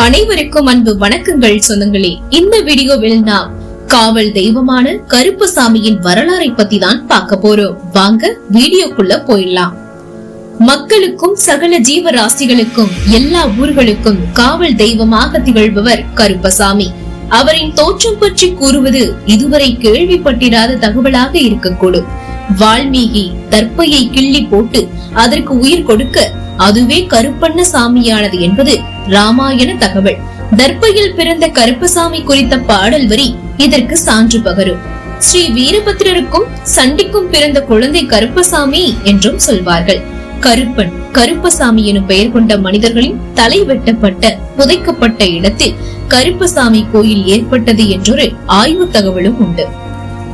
அனைவருக்கும் அன்பு வணக்கங்கள் சொந்தங்களே. இந்த வீடியோவில் நாம் காவல் தெய்வமான கருப்பசாமியின் வரலாறை பத்தி தான் பார்க்க போறோம். வாங்க வீடியோக்குள்ள போயிடலாம். மக்களுக்கும் சகல ஜீவராசிகளுக்கும் எல்லா ஊர்களுக்கும் காவல் தெய்வமாக திகழ்பவர் கருப்பசாமி. அவரின் தோற்றம் பற்றி கூறுவது இதுவரை கேள்விப்பட்டிராத தகவலாக இருக்கக்கூடும். வால்மீகி தர்ப்பையை கிள்ளி போட்டு அதற்கு உயிர் கொடுக்க அதுவே கருப்பண்ண சாமியானது என்பது ராமாயண தகவல். தர்ப்பையில் பிறந்த கருப்பசாமி குறித்த பாடல் வரி இதற்கு சான்று பகரும். ஸ்ரீ வீரபத்ரருக்கும் சண்டிக்கும் பிறந்த குழந்தை கருப்பசாமி என்றும் சொல்வார்கள். கருப்பன் கருப்பசாமி எனும் பெயர் கொண்ட மனிதர்களின் தலை வெட்டப்பட்ட புதைக்கப்பட்ட இடத்தில் கருப்பசாமி கோயில் ஏற்பட்டது என்றொரு ஆய்வு தகவலும் உண்டு.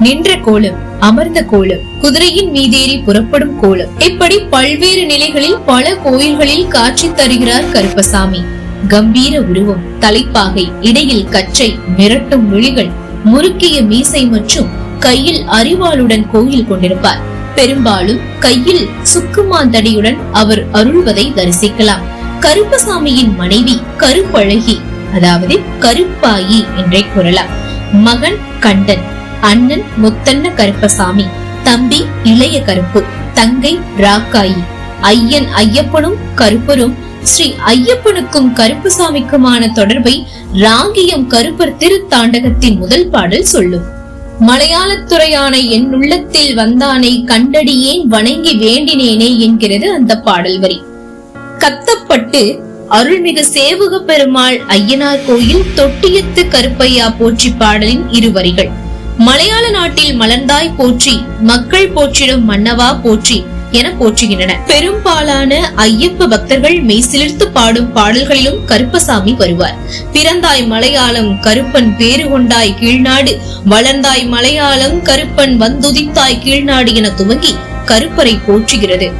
நின்ற கோலம் அமர்ந்த கோலம் குதிரையின் மீதேறி புறப்படும் கோலம். இப்படி பல்வேறு நிலைகளில் பல கோயில்களில் காட்சி தருகிறார் கருப்பசாமி. கம்பீர உருவம் தலைப்பாகை இடையில் கச்சை மிரட்டும் விழிகள் முறுக்கிய மீசை மற்றும் கையில் அறிவாளுடன் கோயில் கொண்டிருப்பார். பெரும்பாலும் கையில் சுக்குமாந்தடியுடன் அவர் அருள்வதை தரிசிக்கலாம். கருப்பசாமியின் மனைவி கருப்பழகி அதாவது கருப்பாயி என்றே கூறலாம். மகன் கண்டன் அண்ணன் முத்தண்ண கருப்பசாமி தம்பி இளைய கருப்பு தங்கை ராக்காயி ஐயன் ஐயப்பனும் கருப்பரும் ஸ்ரீ ஐயப்பனுக்கும் கருப்புசாமிக்குமான தொடர்பை ராங்கியம் கருப்பர் திருத்தாண்டகத்தின் முதல் பாடல் சொல்லும். மலையாளத்துறையான என் உள்ளத்தில் வந்தானை கண்டடியேன் வணங்கி வேண்டினேனே என்கிறது அந்த பாடல் வரி. கத்தப்பட்டு அருள்மிகு சேவக பெருமாள் ஐயனார் கோயில் தொட்டியத்து கருப்பையா போற்றி பாடலின் இருவரிகள் மலையாள நாட்டில் மலர்ந்தாய் போற்றி மக்கள் போற்றிடும் மன்னவா போற்றி என போற்றுகின்றன. பெரும்பாலான ஐயப்ப பக்தர்கள் மெய்சிலிர்த்து பாடும் பாடல்களிலும் கருப்பசாமி வருவார். பிறந்தாய் மலையாளம் கருப்பன் பேறு கொண்டாய் கீழ்நாடு. வளர்ந்தாய் மலையாளம் கருப்பன் வந்துதித்தாய் கீழ்நாடு என துவங்கி கருப்பரை போற்றுகிறது.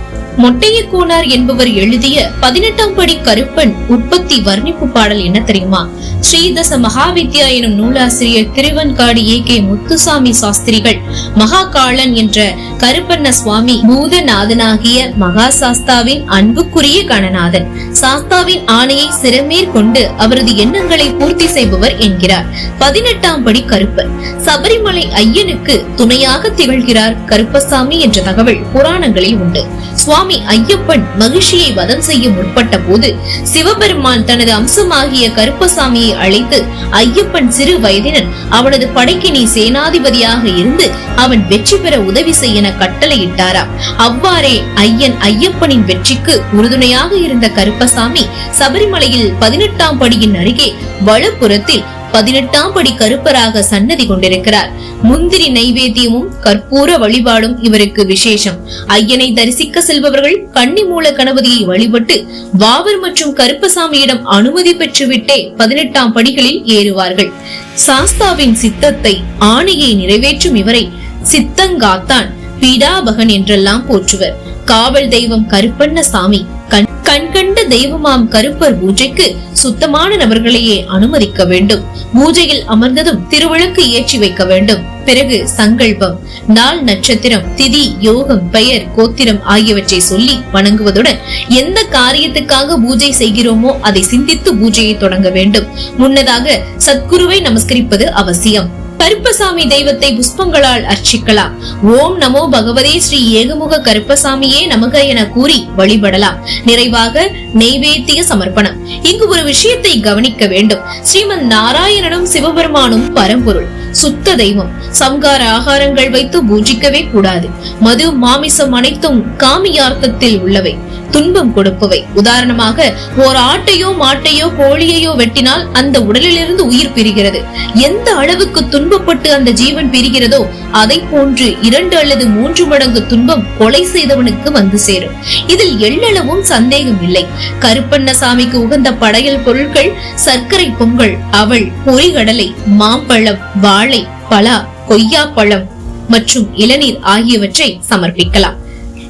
மொட்டைய என்பவர் எழுதிய பதினெட்டாம் படி கருப்பன் உற்பத்தி வர்ணிப்பு பாடல் என்ன தெரியுமா? ஸ்ரீதச மகாவித்யா எனும் நூலாசிரியர் திருவன்காடு ஏ கே முத்துசாமி சாஸ்திரிகள் மகாகாளன் என்ற கருப்பண்ண சுவாமி பூதநாதனாகிய மகா சாஸ்தாவின் அன்புக்குரிய கணநாதன். சாஸ்தாவின் ஆணையை சிறமேற்கொண்டு அவரது எண்ணங்களை பூர்த்தி செய்பவர் என்கிறார். பதினெட்டாம் படி கருப்பன். சபரிமலை ஐயனுக்கு துணையாக திகழ்கிறார் கருப்பசாமி என்ற தகவல் புராணங்களில் உண்டு. சுவாமி சுவாமி ஐயப்பன் மகிழ்ச்சியை வதம் செய்ய முற்பட்ட போது சிவபெருமான் தனது அம்சமாகிய கருப்பசாமியை அழைத்து ஐயப்பன் சிறு வயதினர் அவனது படைக்கு நீ சேனாதிபதியாக இருந்து அவன் வெற்றி பெற உதவி செய்ய என கட்டளையிட்டாராம் அவ்வாறே ஐயன் ஐயப்பனின் வெற்றிக்கு உறுதுணையாக இருந்த கருப்பசாமி சபரிமலையில் பதினெட்டாம் படியின் அருகே வலப்புறத்தில் பதினெட்டாம் படி கருப்பராக சன்னதி கொண்டிருக்கிறார். முந்திரி நைவேத்தியமும் கற்பூர வழிபாடும் இவருக்கு விசேஷம். ஐயனை தரிசிக்க செல்பவர்கள் கன்னி மூல கணபதியை வழிபட்டு வாவர் மற்றும் கருப்பசாமியிடம் அனுமதி பெற்றுவிட்டே பதினெட்டாம் படிகளில் ஏறுவார்கள். சாஸ்தாவின் சித்தத்தை ஆணையை நிறைவேற்றும் இவரை சித்தங்காத்தான் பீடாபகன் என்றெல்லாம் போற்றுவர். காவல் தெய்வம் கருப்பண்ண சாமி கண்கண்ட தெய்வமாம் கருப்பர் பூஜைக்கு சுத்தமான நபர்களையே அனுமதிக்க வேண்டும். பூஜையில் அமர்ந்ததும் திருவிளக்கு ஏற்றி வைக்க வேண்டும். பிறகு சங்கல்பம் நாள் நட்சத்திரம் திதி யோகம் பெயர் கோத்திரம் ஆகியவற்றை சொல்லி வணங்குவதுடன் எந்த காரியத்துக்காக பூஜை செய்கிறோமோ அதை சிந்தித்து பூஜையை தொடங்க வேண்டும். முன்னதாக சத்குருவை நமஸ்கரிப்பது அவசியம். கருப்பசாமி தெய்வத்தை புஷ்பங்களால் அர்ச்சிக்கலாம். ஓம் நமோ பகவதே ஸ்ரீ ஏகமுக கருப்பசாமியே நமக என கூறி வழிபடலாம். நிறைவாக நெய்வேத்திய சமர்ப்பணம். இங்கு ஒரு விஷயத்தை கவனிக்க வேண்டும். ஸ்ரீமன் நாராயணனும் சிவபெருமானும் பரம்பொருள். சுத்த தெய்வம். சம்கார ஆகாரங்கள் வைத்து பூஜிக்கவே கூடாது. மது மாமிசம் அனைத்தும் காமியார்த்தத்தில் உள்ளவை. துன்பம் கொடுப்பவை. உதாரணமாக ஓர் ஆட்டையோ மாட்டையோ கோழியையோ வெட்டினால் அந்த உடலிலிருந்து உயிர் பிரிகிறது. எந்த அளவுக்கு துன்பப்பட்டு அந்த ஜீவன் பிரிகிறதோ அதை போன்று இரண்டு அல்லது மூன்று மடங்கு துன்பம் கொலை செய்தவனுக்கு வந்து சேரும். இதில் எள்ளளவும் சந்தேகம் இல்லை. கருப்பண்ணசாமிக்கு உகந்த படையல் பொருட்கள் சர்க்கரை பொங்கல் அவள் பொறிகடலை மாம்பழம் வாழை பலா கொய்யாப்பழம் மற்றும் இளநீர் ஆகியவற்றை சமர்ப்பிக்கலாம்.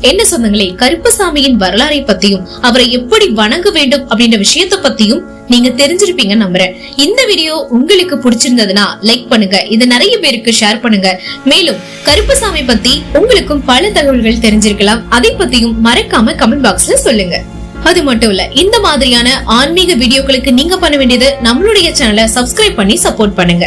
என்ன சொந்தங்களே கருப்பசாமியின் வரலாறை பத்தியும் அவரை எப்படி வணங்க வேண்டும் அப்படின்ற விஷயத்த பத்தியும் நீங்க தெரிஞ்சிருப்பீங்க நம்புறேன். இந்த வீடியோ உங்களுக்கு பிடிச்சிருந்ததுன்னா லைக் பண்ணுங்க. இது நிறைய பேருக்கு ஷேர் பண்ணுங்க. மேலும் கருப்பசாமி பத்தி உங்களுக்கும் பல தகவல்கள் தெரிஞ்சிருக்கலாம். அதை பத்தியும் மறக்காம கமெண்ட் பாக்ஸ்ல சொல்லுங்க. அது மட்டும் இல்ல இந்த மாதிரியான ஆன்மீக வீடியோக்களுக்கு நீங்க பண்ண வேண்டியது நம்மளுடைய சேனலை சப்ஸ்கிரைப் பண்ணி சப்போர்ட் பண்ணுங்க.